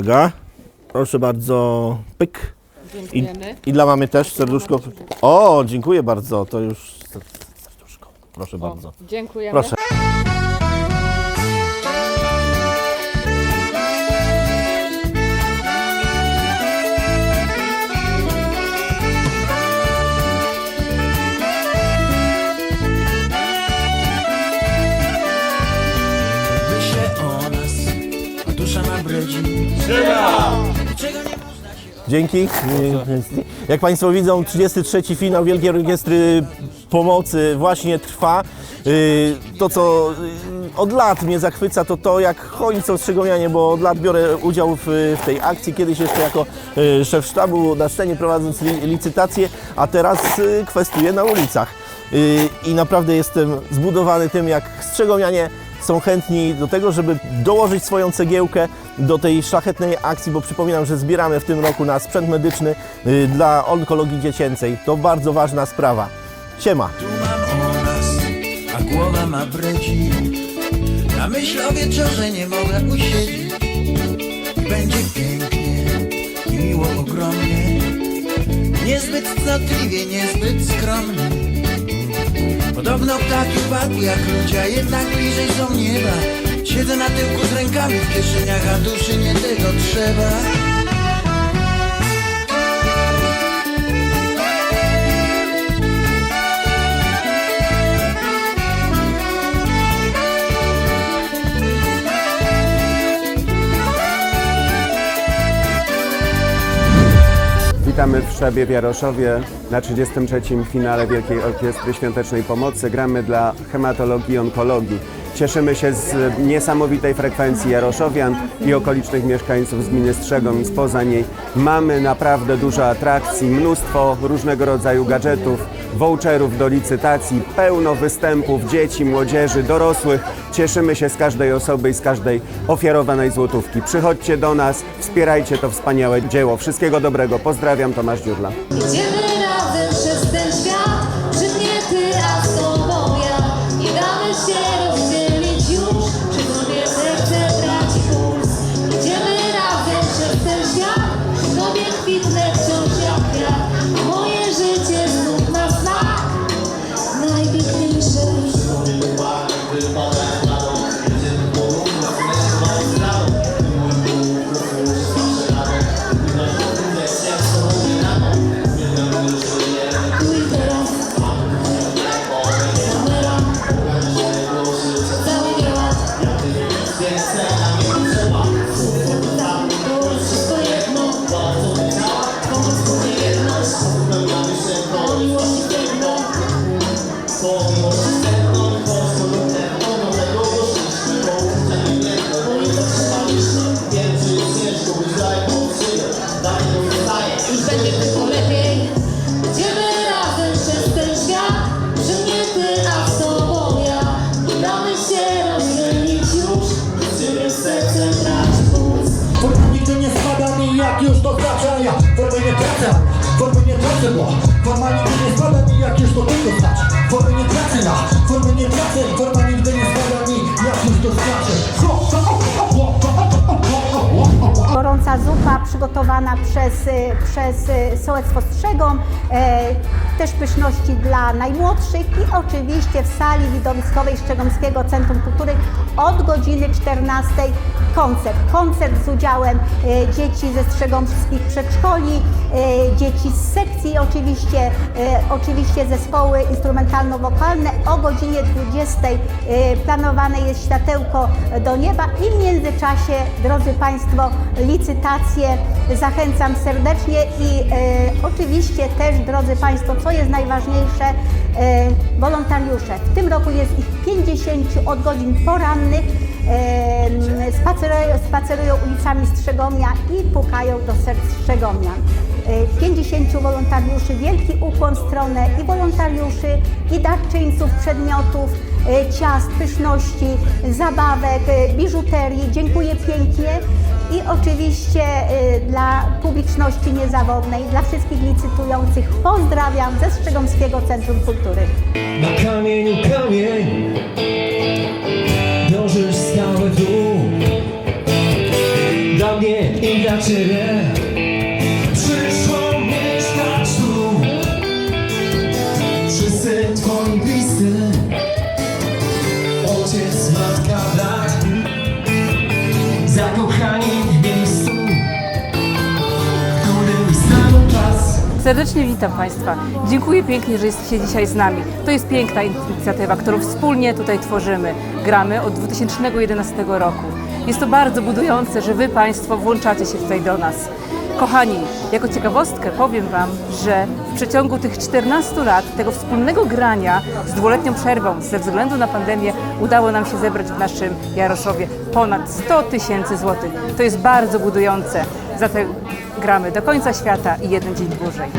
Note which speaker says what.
Speaker 1: Uwaga. Proszę bardzo. Pyk. I,
Speaker 2: Dziękujemy.
Speaker 1: I dla mamy też serduszko. O, dziękuję bardzo. To już serduszko. Proszę bardzo.
Speaker 2: Dziękujemy.
Speaker 1: Proszę. Dzięki. Jak Państwo widzą, 33. finał Wielkiej Orkiestry Pomocy właśnie trwa. Yy, To, co yy, od lat mnie zachwyca, to to, jak chodzi co Strzygomianie, bo od lat biorę udział w, tej akcji. Kiedyś jeszcze jako yy, szef sztabu na scenie prowadząc li, licytację, a teraz kwestuję na ulicach. I naprawdę jestem zbudowany tym, jak Strzygomianie są chętni do tego, żeby dołożyć swoją cegiełkę do tej szlachetnej akcji, bo przypominam, że zbieramy w tym roku na sprzęt medyczny y, dla onkologii dziecięcej. To bardzo ważna sprawa. Siema.
Speaker 3: Tu mam o nas, a głowa ma bredzi. Na myśl o wieczorze nie mogę usiedzieć. Będzie pięknie i miło ogromnie. Niezbyt cnotliwie, niezbyt skromnie. Podobno ptaki upadły jak ludzie, a jednak bliżej są nieba. Siedzę na tyłku z rękami w kieszeniach, a duszy nie tego trzeba.
Speaker 4: Witamy w sztabie w Jaroszowie na 33. finale Wielkiej Orkiestry Świątecznej Pomocy. Gramy dla hematologii i onkologii. Cieszymy się z niesamowitej frekwencji Jaroszowian i okolicznych mieszkańców z gminy Strzegom i spoza niej. Mamy naprawdę dużo atrakcji, mnóstwo różnego rodzaju gadżetów, voucherów do licytacji, pełno występów dzieci, młodzieży, dorosłych. Cieszymy się z każdej osoby i z każdej ofiarowanej złotówki. Przychodźcie do nas, wspierajcie to wspaniałe dzieło. Wszystkiego dobrego. Pozdrawiam, Tomasz Dziurla.
Speaker 5: Bo
Speaker 6: Forma nigdy nie spada mi jak już to tylko znaczy Formy nie tracę ja, formy nie tracę Forma nigdy nie spada mi jak już to znaczy
Speaker 7: gorąca zupa przygotowana przez, y, przez y, Sołectwo Strzegom, e, też pyszności dla najmłodszych i oczywiście w sali widowiskowej Strzegomskiego Centrum Kultury od godziny 14 koncert. Koncert z udziałem e, dzieci ze Strzegomskich przedszkoli, e, dzieci z sekcji oczywiście, e, oczywiście zespoły instrumentalno-wokalne. O godzinie 20 e, planowane jest światełko do nieba i w międzyczasie, drodzy Państwo, licytacje. Zachęcam serdecznie i oczywiście też, drodzy Państwo, co jest najważniejsze, e, wolontariusze. W tym roku jest ich 50 od godzin porannych. E, spacerują, spacerują ulicami Strzegomia i pukają do serc Strzegomian. E, 50 wolontariuszy, wielki ukłon w stronę i wolontariuszy, i darczyńców przedmiotów, e, ciast, pyszności, zabawek, e, biżuterii. Dziękuję pięknie i oczywiście e, dla publiczności niezawodnej, dla wszystkich licytujących pozdrawiam ze Strzegomskiego Centrum Kultury.
Speaker 8: Na kamieniu kamień Dążysz stałe dół Dla mnie i Ciebie
Speaker 2: Serdecznie witam Państwa. Dziękuję pięknie, że jesteście dzisiaj z nami. To jest piękna inicjatywa, którą wspólnie tutaj tworzymy. Gramy od 2011 roku. Jest to bardzo budujące, że Wy Państwo włączacie się tutaj do nas. Kochani, jako ciekawostkę powiem Wam, że w przeciągu tych 14 lat tego wspólnego grania z dwuletnią przerwą ze względu na pandemię udało nam się zebrać w naszym Jaroszowie ponad 100 tysięcy złotych. To jest bardzo budujące. Zatem gramy do końca świata i jeden dzień dłużej.